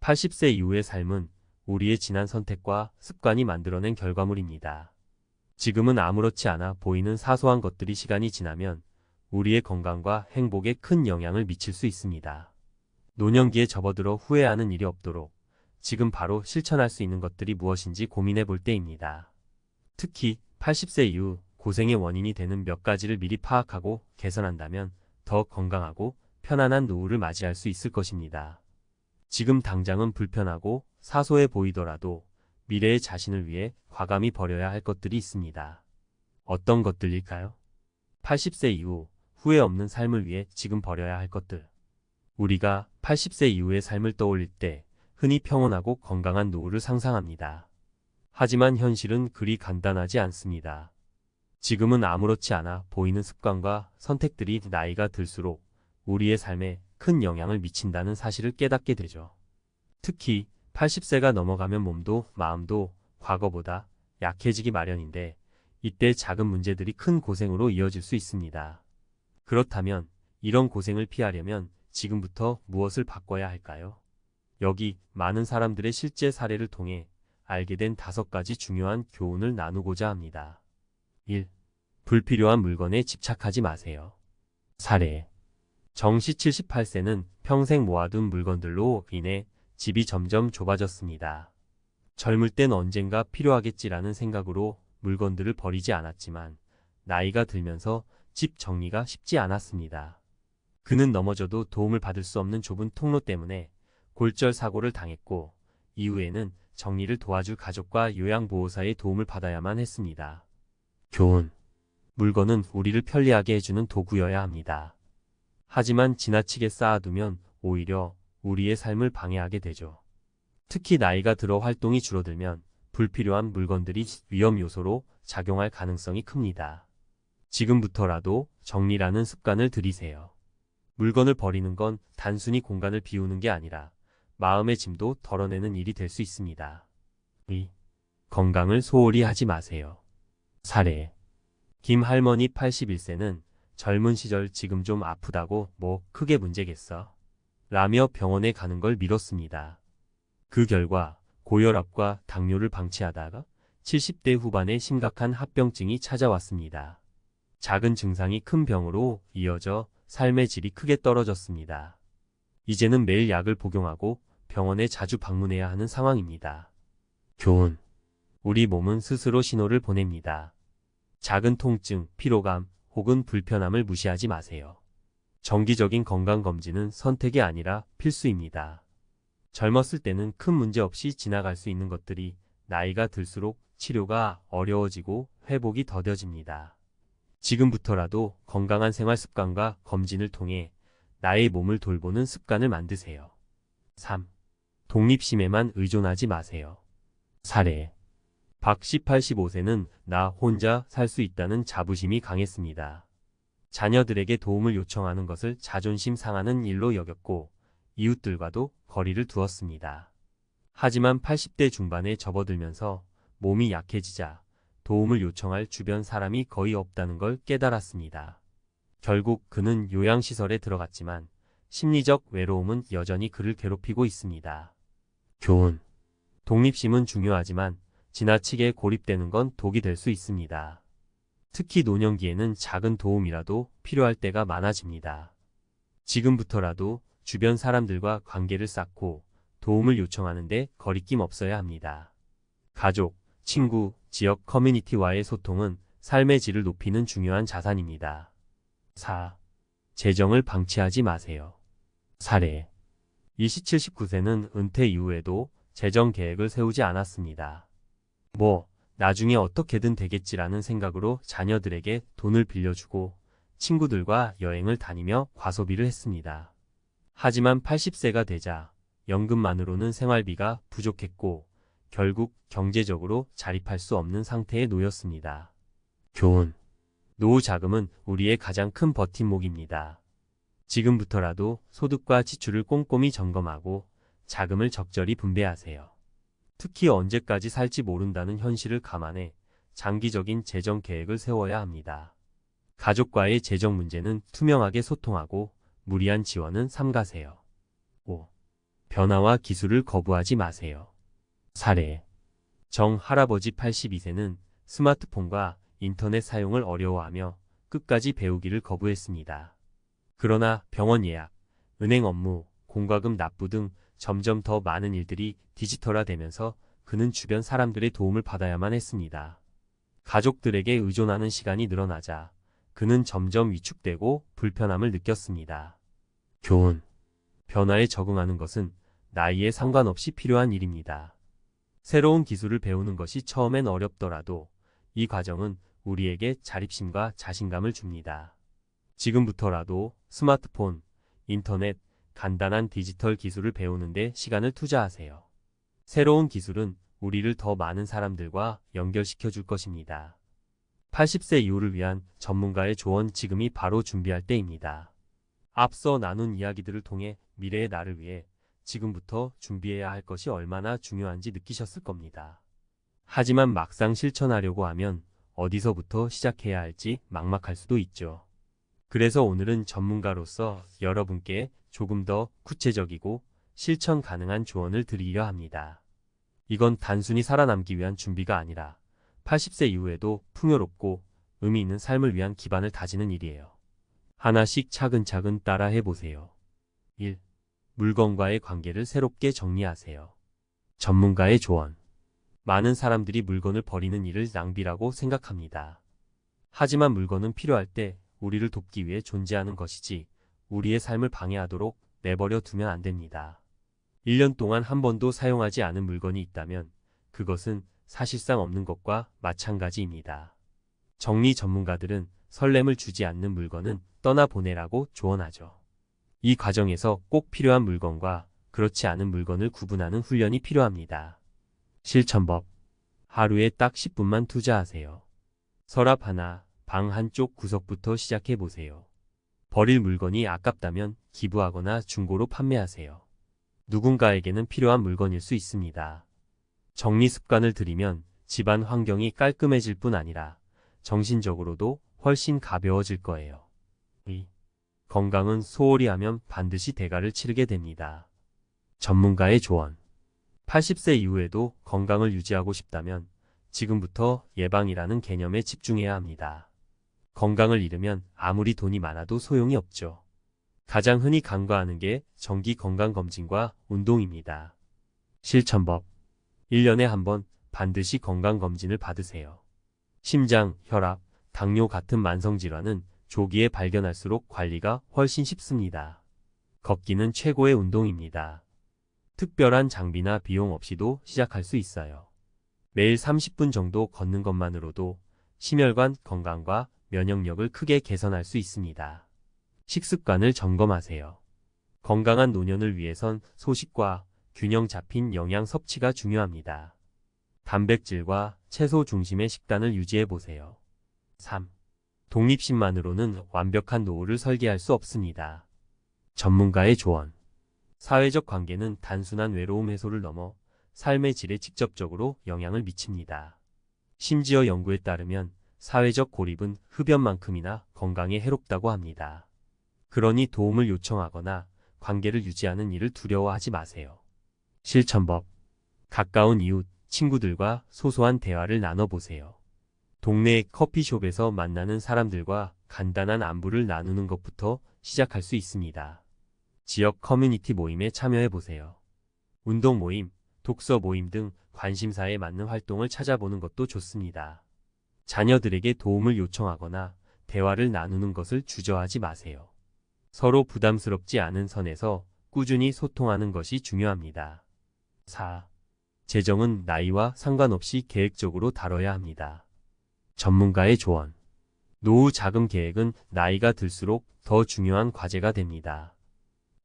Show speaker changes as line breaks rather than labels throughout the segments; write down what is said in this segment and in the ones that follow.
80세 이후의 삶은 우리의 지난 선택과 습관이 만들어낸 결과물입니다. 지금은 아무렇지 않아 보이는 사소한 것들이 시간이 지나면 우리의 건강과 행복에 큰 영향을 미칠 수 있습니다. 노년기에 접어들어 후회하는 일이 없도록 지금 바로 실천할 수 있는 것들이 무엇인지 고민해 볼 때입니다. 특히 80세 이후 고생의 원인이 되는 몇 가지를 미리 파악하고 개선한다면 더 건강하고 편안한 노후를 맞이할 수 있을 것입니다. 지금 당장은 불편하고 사소해 보이더라도 미래의 자신을 위해 과감히 버려야 할 것들이 있습니다. 어떤 것들일까요? 80세 이후 후회 없는 삶을 위해 지금 버려야 할 것들. 우리가 80세 이후의 삶을 떠올릴 때 흔히 평온하고 건강한 노후를 상상합니다. 하지만 현실은 그리 간단하지 않습니다. 지금은 아무렇지 않아 보이는 습관과 선택들이 나이가 들수록 우리의 삶에 큰 영향을 미친다는 사실을 깨닫게 되죠. 특히 80세가 넘어가면 몸도 마음도 과거보다 약해지기 마련인데 이때 작은 문제들이 큰 고생으로 이어질 수 있습니다. 그렇다면 이런 고생을 피하려면 지금부터 무엇을 바꿔야 할까요? 여기 많은 사람들의 실제 사례를 통해 알게 된 다섯 가지 중요한 교훈을 나누고자 합니다. 1. 불필요한 물건에 집착하지 마세요. 사례. 정씨 78세는 평생 모아둔 물건들로 인해 집이 점점 좁아졌습니다. 젊을 땐 언젠가 필요하겠지라는 생각으로 물건들을 버리지 않았지만 나이가 들면서 집 정리가 쉽지 않았습니다. 그는 넘어져도 도움을 받을 수 없는 좁은 통로 때문에 골절 사고를 당했고 이후에는 정리를 도와줄 가족과 요양보호사의 도움을 받아야만 했습니다. 교훈. 물건은 우리를 편리하게 해주는 도구여야 합니다. 하지만 지나치게 쌓아두면 오히려 우리의 삶을 방해하게 되죠. 특히 나이가 들어 활동이 줄어들면 불필요한 물건들이 위험 요소로 작용할 가능성이 큽니다. 지금부터라도 정리라는 습관을 들이세요. 물건을 버리는 건 단순히 공간을 비우는 게 아니라 마음의 짐도 덜어내는 일이 될 수 있습니다. 2. 건강을 소홀히 하지 마세요. 사례. 김 할머니 81세는 젊은 시절 지금 좀 아프다고 뭐 크게 문제겠어. 라며 병원에 가는 걸 미뤘습니다. 그 결과 고혈압과 당뇨를 방치하다가 70대 후반에 심각한 합병증이 찾아왔습니다. 작은 증상이 큰 병으로 이어져 삶의 질이 크게 떨어졌습니다. 이제는 매일 약을 복용하고 병원에 자주 방문해야 하는 상황입니다. 교훈. 우리 몸은 스스로 신호를 보냅니다. 작은 통증, 피로감 혹은 불편함을 무시하지 마세요. 정기적인 건강검진은 선택이 아니라 필수입니다. 젊었을 때는 큰 문제 없이 지나갈 수 있는 것들이 나이가 들수록 치료가 어려워지고 회복이 더뎌집니다. 지금부터라도 건강한 생활 습관과 검진을 통해 나의 몸을 돌보는 습관을 만드세요. 3. 독립심에만 의존하지 마세요. 사례. 박씨 85세는 나 혼자 살 수 있다는 자부심이 강했습니다. 자녀들에게 도움을 요청하는 것을 자존심 상하는 일로 여겼고 이웃들과도 거리를 두었습니다. 하지만 80대 중반에 접어들면서 몸이 약해지자 도움을 요청할 주변 사람이 거의 없다는 걸 깨달았습니다. 결국 그는 요양시설에 들어갔지만 심리적 외로움은 여전히 그를 괴롭히고 있습니다. 교훈. 독립심은 중요하지만 지나치게 고립되는 건 독이 될 수 있습니다. 특히 노년기에는 작은 도움이라도 필요할 때가 많아집니다. 지금부터라도 주변 사람들과 관계를 쌓고 도움을 요청하는데 거리낌 없어야 합니다. 가족, 친구, 지역 커뮤니티와의 소통은 삶의 질을 높이는 중요한 자산입니다. 4. 재정을 방치하지 마세요. 사례. 27, 19세는 은퇴 이후에도 재정 계획을 세우지 않았습니다. 뭐, 나중에 어떻게든 되겠지라는 생각으로 자녀들에게 돈을 빌려주고 친구들과 여행을 다니며 과소비를 했습니다. 하지만 80세가 되자 연금만으로는 생활비가 부족했고 결국 경제적으로 자립할 수 없는 상태에 놓였습니다. 교훈. 노후 자금은 우리의 가장 큰 버팀목입니다. 지금부터라도 소득과 지출을 꼼꼼히 점검하고 자금을 적절히 분배하세요. 특히 언제까지 살지 모른다는 현실을 감안해 장기적인 재정 계획을 세워야 합니다. 가족과의 재정 문제는 투명하게 소통하고 무리한 지원은 삼가세요. 5. 변화와 기술을 거부하지 마세요. 사례. 정 할아버지 82세는 스마트폰과 인터넷 사용을 어려워하며 끝까지 배우기를 거부했습니다. 그러나 병원 예약, 은행 업무, 공과금 납부 등 점점 더 많은 일들이 디지털화되면서 그는 주변 사람들의 도움을 받아야만 했습니다. 가족들에게 의존하는 시간이 늘어나자 그는 점점 위축되고 불편함을 느꼈습니다. 교훈. 변화에 적응하는 것은 나이에 상관없이 필요한 일입니다. 새로운 기술을 배우는 것이 처음엔 어렵더라도 이 과정은 우리에게 자립심과 자신감을 줍니다. 지금부터라도 스마트폰, 인터넷, 간단한 디지털 기술을 배우는데 시간을 투자하세요. 새로운 기술은 우리를 더 많은 사람들과 연결시켜 줄 것입니다. 80세 이후를 위한 전문가의 조언 지금이 바로 준비할 때입니다. 앞서 나눈 이야기들을 통해 미래의 나를 위해 지금부터 준비해야 할 것이 얼마나 중요한지 느끼셨을 겁니다. 하지만 막상 실천하려고 하면 어디서부터 시작해야 할지 막막할 수도 있죠. 그래서 오늘은 전문가로서 여러분께 조금 더 구체적이고 실천 가능한 조언을 드리려 합니다. 이건 단순히 살아남기 위한 준비가 아니라 80세 이후에도 풍요롭고 의미 있는 삶을 위한 기반을 다지는 일이에요. 하나씩 차근차근 따라 해 보세요. 1. 물건과의 관계를 새롭게 정리하세요. 전문가의 조언. 많은 사람들이 물건을 버리는 일을 낭비라고 생각합니다. 하지만 물건은 필요할 때 우리를 돕기 위해 존재하는 것이지 우리의 삶을 방해하도록 내버려 두면 안 됩니다. 1년 동안 한 번도 사용하지 않은 물건이 있다면 그것은 사실상 없는 것과 마찬가지입니다. 정리 전문가들은 설렘을 주지 않는 물건은 떠나보내라고 조언하죠. 이 과정에서 꼭 필요한 물건과 그렇지 않은 물건을 구분하는 훈련이 필요합니다. 실천법. 하루에 딱 10분만 투자하세요. 서랍 하나, 방 한쪽 구석부터 시작해 보세요. 버릴 물건이 아깝다면 기부하거나 중고로 판매하세요. 누군가에게는 필요한 물건일 수 있습니다. 정리 습관을 들이면 집안 환경이 깔끔해질 뿐 아니라 정신적으로도 훨씬 가벼워질 거예요. 2. 건강은 소홀히 하면 반드시 대가를 치르게 됩니다. 전문가의 조언. 80세 이후에도 건강을 유지하고 싶다면 지금부터 예방이라는 개념에 집중해야 합니다. 건강을 잃으면 아무리 돈이 많아도 소용이 없죠. 가장 흔히 간과하는 게 정기 건강검진과 운동입니다. 실천법. 1년에 한 번 반드시 건강검진을 받으세요. 심장, 혈압, 당뇨 같은 만성질환은 조기에 발견할수록 관리가 훨씬 쉽습니다. 걷기는 최고의 운동입니다. 특별한 장비나 비용 없이도 시작할 수 있어요. 매일 30분 정도 걷는 것만으로도 심혈관 건강과 면역력을 크게 개선할 수 있습니다. 식습관을 점검하세요. 건강한 노년을 위해선 소식과 균형 잡힌 영양 섭취가 중요합니다. 단백질과 채소 중심의 식단을 유지해 보세요. 3. 독립심만으로는 완벽한 노후를 설계할 수 없습니다. 전문가의 조언. 사회적 관계는 단순한 외로움 해소를 넘어 삶의 질에 직접적으로 영향을 미칩니다. 심지어 연구에 따르면 사회적 고립은 흡연만큼이나 건강에 해롭다고 합니다. 그러니 도움을 요청하거나 관계를 유지하는 일을 두려워하지 마세요. 실천법. 가까운 이웃, 친구들과 소소한 대화를 나눠보세요. 동네 커피숍에서 만나는 사람들과 간단한 안부를 나누는 것부터 시작할 수 있습니다. 지역 커뮤니티 모임에 참여해보세요. 운동 모임, 독서 모임 등 관심사에 맞는 활동을 찾아보는 것도 좋습니다. 자녀들에게 도움을 요청하거나 대화를 나누는 것을 주저하지 마세요. 서로 부담스럽지 않은 선에서 꾸준히 소통하는 것이 중요합니다. 4. 재정은 나이와 상관없이 계획적으로 다뤄야 합니다. 전문가의 조언. 노후 자금 계획은 나이가 들수록 더 중요한 과제가 됩니다.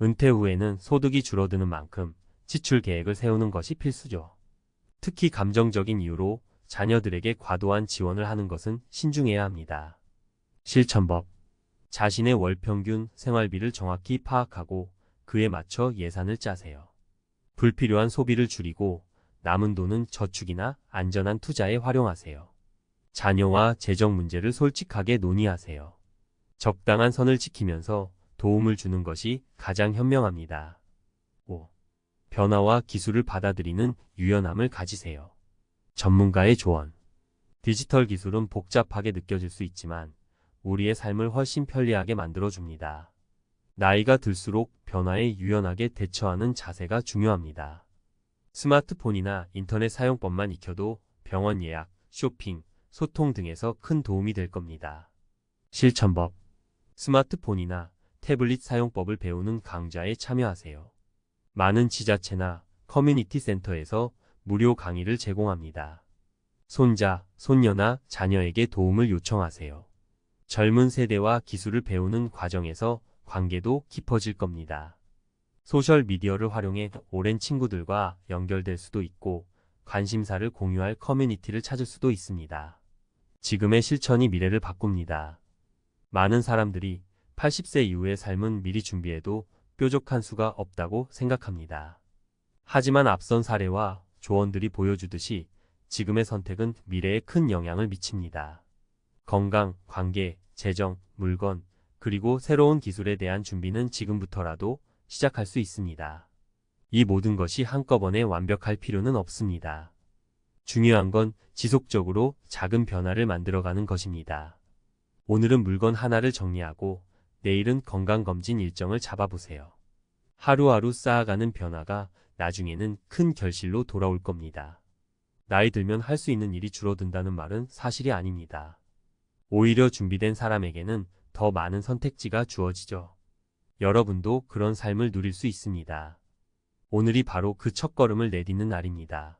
은퇴 후에는 소득이 줄어드는 만큼 지출 계획을 세우는 것이 필수죠. 특히 감정적인 이유로 자녀들에게 과도한 지원을 하는 것은 신중해야 합니다. 실천법. 자신의 월 평균 생활비를 정확히 파악하고 그에 맞춰 예산을 짜세요. 불필요한 소비를 줄이고 남은 돈은 저축이나 안전한 투자에 활용하세요. 자녀와 재정 문제를 솔직하게 논의하세요. 적당한 선을 지키면서 도움을 주는 것이 가장 현명합니다. 5. 변화와 기술을 받아들이는 유연함을 가지세요. 전문가의 조언. 디지털 기술은 복잡하게 느껴질 수 있지만 우리의 삶을 훨씬 편리하게 만들어줍니다. 나이가 들수록 변화에 유연하게 대처하는 자세가 중요합니다. 스마트폰이나 인터넷 사용법만 익혀도 병원 예약, 쇼핑, 소통 등에서 큰 도움이 될 겁니다. 실천법. 스마트폰이나 태블릿 사용법을 배우는 강좌에 참여하세요. 많은 지자체나 커뮤니티 센터에서 무료 강의를 제공합니다. 손자, 손녀나 자녀에게 도움을 요청하세요. 젊은 세대와 기술을 배우는 과정에서 관계도 깊어질 겁니다. 소셜 미디어를 활용해 오랜 친구들과 연결될 수도 있고 관심사를 공유할 커뮤니티를 찾을 수도 있습니다. 지금의 실천이 미래를 바꿉니다. 많은 사람들이 80세 이후의 삶은 미리 준비해도 뾰족한 수가 없다고 생각합니다. 하지만 앞선 사례와 조언들이 보여주듯이 지금의 선택은 미래에 큰 영향을 미칩니다. 건강, 관계, 재정, 물건, 그리고 새로운 기술에 대한 준비는 지금부터라도 시작할 수 있습니다. 이 모든 것이 한꺼번에 완벽할 필요는 없습니다. 중요한 건 지속적으로 작은 변화를 만들어가는 것입니다. 오늘은 물건 하나를 정리하고 내일은 건강검진 일정을 잡아보세요. 하루하루 쌓아가는 변화가 나중에는 큰 결실로 돌아올 겁니다. 나이 들면 할 수 있는 일이 줄어든다는 말은 사실이 아닙니다. 오히려 준비된 사람에게는 더 많은 선택지가 주어지죠. 여러분도 그런 삶을 누릴 수 있습니다. 오늘이 바로 그 첫걸음을 내딛는 날입니다.